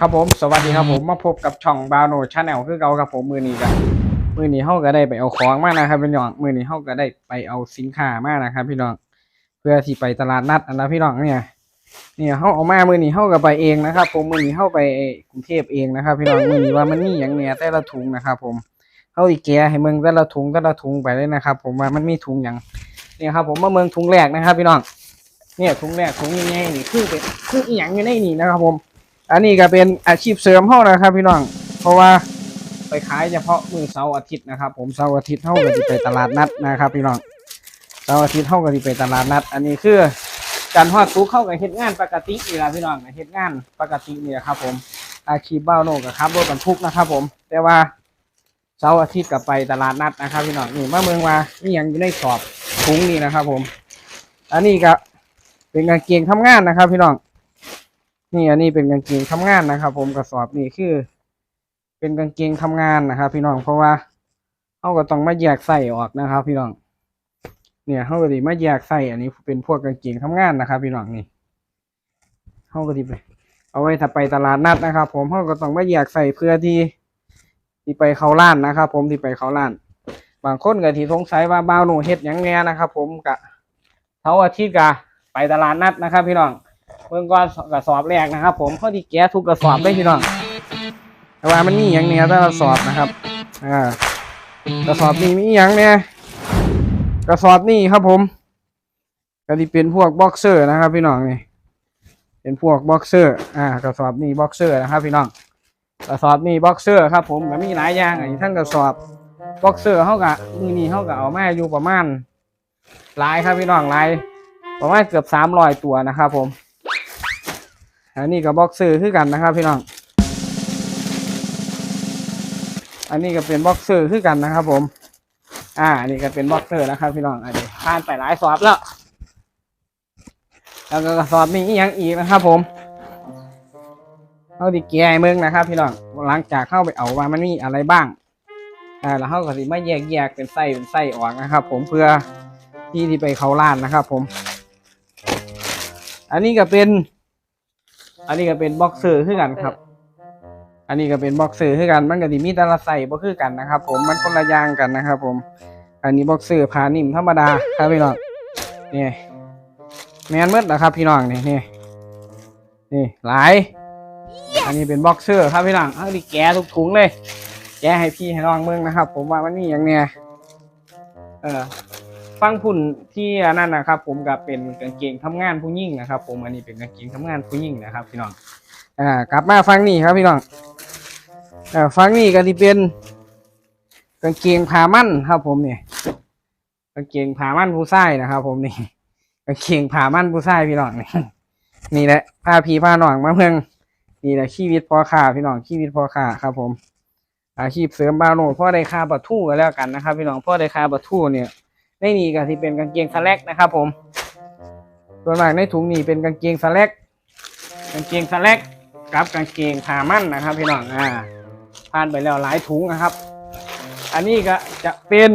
ครับผมสวัสดีครับผมมาพบกับช่องบาวโนชาแนลคือเก่าครับผมมือนี้กันมือนี้เฮาก็ได้ไปเอาของมานะครับพี่น้องมือนี้เฮาก็ได้ไปเอาสินค้ามานะครับพี่น้องเพื่อที่ไปตลาดนัดอันนะพี่น้องเนี่ยเนี่ยเฮาเอามามือนี้เฮาก็ไปเองนะครับ ผมมือนี้เฮาไปกรุงเทพเองนะครับ พี่น้องมือนี้ว่ามันมีหยังเนี่ยแต่ละถุงนะครับ ผมเฮาอีแกให้เมืองแต่ละถุงแต่ละถุงไปเลยนะครับ ผมว่ามันมีถุงหยังเนี่ยครับผมมาเมืองถุงแรกนะครับ พี่น้องเนี่ยถุงแรกถุงใหญ่ๆนี่คือเป็นคืออีหยังอยู่ในนี่นะครับ ผม อันนี้ก็เป็นอาชีพเสริมเฮานะครับพี่น้อง เพราะว่าไปขายเฉพาะมือเสาร์อาทิตย์นะครับ ผมเสาร์อาทิตย์เฮาก็สิไปตลาดนัดนะครับ พี่น้องเสาร์อาทิตย์เฮาก็สิไปตลาดนัด อันนี้คือการฮอดตุกเข้ากับเฮ็ดงานปกตินี่ล่ะพี่น้องเฮ็ดงานปกตินี่แหละครับ ผมอาชีพเบ้าโนกับขับรถบรรทุกนะครับ ผม แต่ว่าเสาร์อาทิตย์ก็ไปตลาดนัดนะครับ พี่น้องนี่มาเมืองว่านี่ยังอยู่ในสอบถุงนี่นะครับ ผม อันนี้ก็เป็นกางเกงทำงานนะครับ พี่น้อง นี่อันนี้เป็นกางเกงทำงานนะครับ ผมกระสอบนี่คือ เป็นกางเกงทำงานนะครับ พี่น้องเพราะว่าเขาก็ต้องมาแยกใส่ออกนะครับ พี่น้อง เนี่ยเขาก็ดีมาแยกใส่อันนี้เป็นพวกกางเกงทำงานนะครับ พี่น้องนี่เขาก็ดีไป เอาไว้ถ้าไปตลาดนัดนะครับ ผมเขาก็ต้องมาแยกใส่เพื่อที่ที่ไปเขาล้านนะครับ ผมที่ไปเขาล้าน บางคนก็ที่สงสัยว่าบ้าวหนูเฮ็ดยังแน่นะครับ ผมกะเสาอาทิตย์กะไปตลาดนัดนะครับ พี่น้อง เบิ่งก่อนกระสอบแรกนะครับ ผมเขาที่แกะทุกกระสอบได้พี่น้องแต่ว่ามันมีอย่างเนี้ยแต่กระสอบนะครับอ่ากระสอบนี้มีอย่างเนี้ยกระสอบนี้ครับผมก็ที่เป็นพวกบ็อกเซอร์นะครับ พี่น้องนี่เป็นพวกบ็อกเซอร์ อ่ากระสอบนี้บ็อกเซอร์นะครับ พี่น้องกระสอบนี้บ็อกเซอร์ครับ ผมก็มีหลายอย่างอันนี้ทั้งกระสอบบ็อกเซอร์เขากะมือนี้เขากะเอามาอยู่ประมาณหลายครับพี่น้องหลายประมาณเกือบสามร้อยตัวนะครับ ผม อันนี้ก็บ็อกเซอร์คือกันนะครับพี่น้อง อันนี้ก็เป็นบ็อกเซอร์คือกันนะครับ ผม อ่าอันนี้ก็เป็นบ็อกเซอร์นะครับ พี่น้องอันนี้ผ่านไปหลายสอบแล้ว แล้วก็สอบนี้อีกอยังอีกนะครับ ผมเขาดิแกะให้เมืองนะครับ พี่น้องหลังจากเข้าไปเอาว่ามันมีอะไรบ้างอ่าแล้วเขาก็สิมาแยกแยกเป็นไส้เป็นไส้ออกนะครับ ผมเพื่อที่ที่ไปเขาล้านนะครับ ผม อันนี้ก็เป็น อันนี้ก็เป็นบ็อกเซอร์คือกันครับ อันนี้ก็เป็นบ็อกเซอร์คือกันมันก็สิมีแต่ละใส่บ่คือกันนะครับ ผมมันคนละอย่างกันนะครับ ผม อันนี้บ็อกเซอร์ผ้านิ่มธรรมดาครับพี่น้องนี่แมนเมดนะครับ พี่น้องนี่นี่นี่หลาย อันนี้เป็นบ็อกเซอร์ครับพี่น้องเอาดิแกทุกถุงเลย แกให้พี่ให้น้องเมืองนะครับ ผมว่ามันมีอย่างเนี้ยเออ ฟังพุ่นที่นนั้นนะครับ ผมกับเป็นกางเกงทำงานผู้หญิงนะครับ ผมอันนี้เป็นกางเกงทำงานผู้หญิงนะครับพี่น้องอ่ากลับมาฟังนี่ครับพี่น้องอ่าฟังนี่ก็ที่เป็นกางเกงผ้ามั่นครับ ผมเนี่ยกางเกงผ้ามั่นผู้ชายนะครับ ผมนี่กางเกงผ้ามั่นผู้ชายพี่น้องนี่นี่แหละผ้าพีผ้าหนองมาเมืองนี่แหละชีวิตพอคาพี่น้องชีวิตพอคาครับ ผมอาชีพเสริมบาวโนพ่อได้ค่าบัตรทู่ก็แล้วกันนะครับ พี่น้องพ่อได้ค่าบัตรทู่เนี่ย ในนี่ก็ที่เป็นกางเกงสแลกนะครับผม ส่วนมากในถุงนี่เป็นกางเกงสแลกกางเกงสแลกกับกางเกงผ้ามั่นนะครับพี่น้องอ่าผ่านไปแล้วหลายถุงนะครับ อันนี้ก็จะเป็น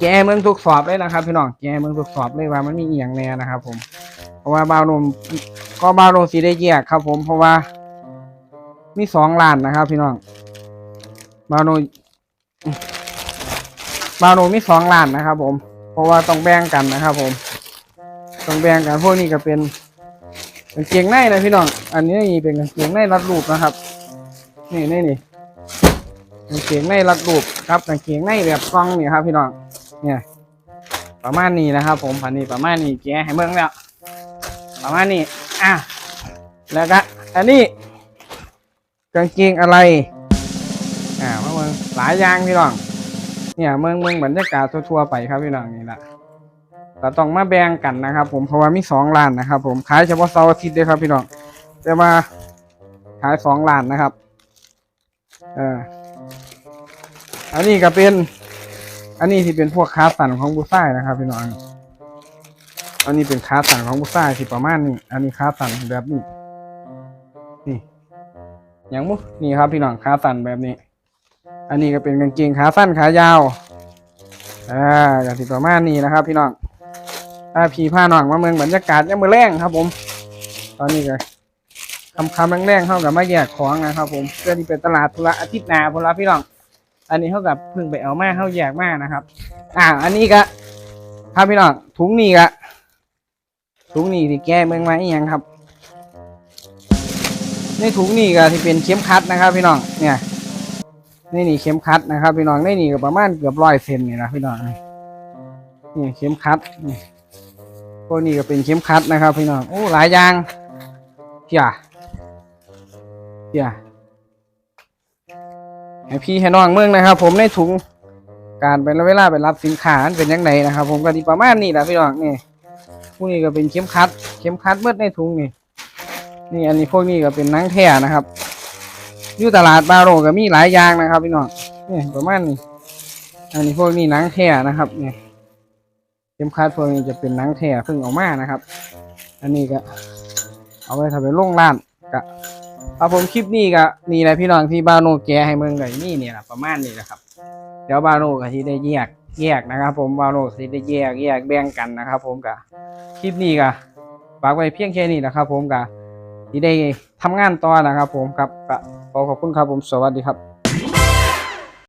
แกเมืองทุกสอบเลยนะครับ พี่น้องแกเมืองทุกสอบเลยว่ามันมีอียงแน่นะครับ ผม เพราะว่าบาวนมก็บาวนมสีได้แยกครับ ผมเพราะว่า มีสองล้านนะครับ พี่น้องบาวนม บาโนมีสองล้านนะครับ ผม เพราะว่าต้องแบ่งกันนะครับ ผม ต้องแบ่งกันพวกนี้ก็เป็นกางเกงในนะพี่น้อง อันนี้นี่เป็นกางเกงในรัดรูปนะครับ นี่นี่นี่กางเกงในรัดรูปครับกางเกงในแบบกล้องนี่ครับ พี่น้อง เนี่ย ประมาณนี้นะครับ ผมพันนี้ประมาณนี้แกให้เบิ่งแล้ว ประมาณนี้ อะ แล้วก็อันนี้กางเกงอะไร อ่ามาเบิ่งหลายอย่างพี่น้อง เนี่ยเมืองเมืองบรรยากาศทั่วๆไปครับพี่น้องนี่แหละก็ต้องมาแบ่งกันนะครับ ผมเพราะว่ามีสองร้านนะครับ ผมขายเฉพาะเสาร์อาทิตย์ด้อครับพี่น้องแต่มาขายสองร้านนะครับ เอออันนี้ก็เป็น อันนี้ที่เป็นพวกคาสันของบูซ่ายนะครับพี่น้องอันนี้เป็นคาสันของบูซ่ายที่ประมาณนี้อันนี้คาสันแบบนี้นี่อย่างมุนี่ครับพี่น้องคาสันแบบนี้ อันนี้ก็เป็นกางเกงขาสั้นขายาวอ่าอย่างที่ประมาณนี้นะครับ พี่น้องถ้าพีผ้าหน่องมาเมืองบรรยากาศยังมือแรงครับ ผม ตอนนี้ก็คำคำๆแรงๆเข้ากับมาแยกของนะครับ ผมเพื่อที่เป็นตลาดธุระอาทิตย์นาพละพี่น้อง อันนี้เขากับพิ่งไปเอามาเข้าแยกมานะครับ อ่า อันนี้ก็ครับพี่น้องถุงนี้ก็ถุงนี้ที่แก้เมืองมาอีหยังครับ ในถุงนี้ก็ที่เป็นเข็มขัดนะครับ พี่น้องเนี่ย นี่นี่เข็มขัดนะครับพี่น้องในนี่ก็ประมาณเกือบร้อยเซนนี่นะพี่น้องนี่เข็มขัดนี่พวกนี้ก็เป็นเข็มขัดนะครับพี่น้องโอ้หลายอย่างเพียเพียให้พี่ให้น้องเมืองนะครับ ผมในถุงการไปเวลาไปรับสินค้าเป็นยังไงนะครับ ผมก็ดีประมาณนี้แหละพี่น้องนี่พวกนี้ก็เป็นเข็มขัด เข็มขัดเบิดในถุงนี่นี่อันนี้พวกนี้ก็เป็นนังแท้นะครับ อยู่ตลาดบาโรก็มีหลายอย่างนะครับพี่น้องนี่ประมาณนี้อันนี้พวกนี้หนังแท้นะครับเนี่ยเข็มขัดพวกนี้จะเป็นหนังแท้เพิ่งออกมานะครับ อันนี้ก็เอาไว้ทำเป็นโรงร้านก็เอาผมคลิปนี้ก็นี่แหละพี่น้องที่บาโนแกให้เมืองเลยนี่เนี่ยแหละประมาณนี้แหละครับ เดี๋ยวบาโนก็ที่ได้แยกแยกนะครับ ผมบาโนที่ได้แยกแยกแบ่งกันนะครับ ผมก็คลิปนี้ก็ฝากไว้เพียงแค่นี้นะครับ ผมก็ ที่ได้ทำงานต่อนะครับผมครับก็ขอขอบคุณครับผมสวัสดีครับ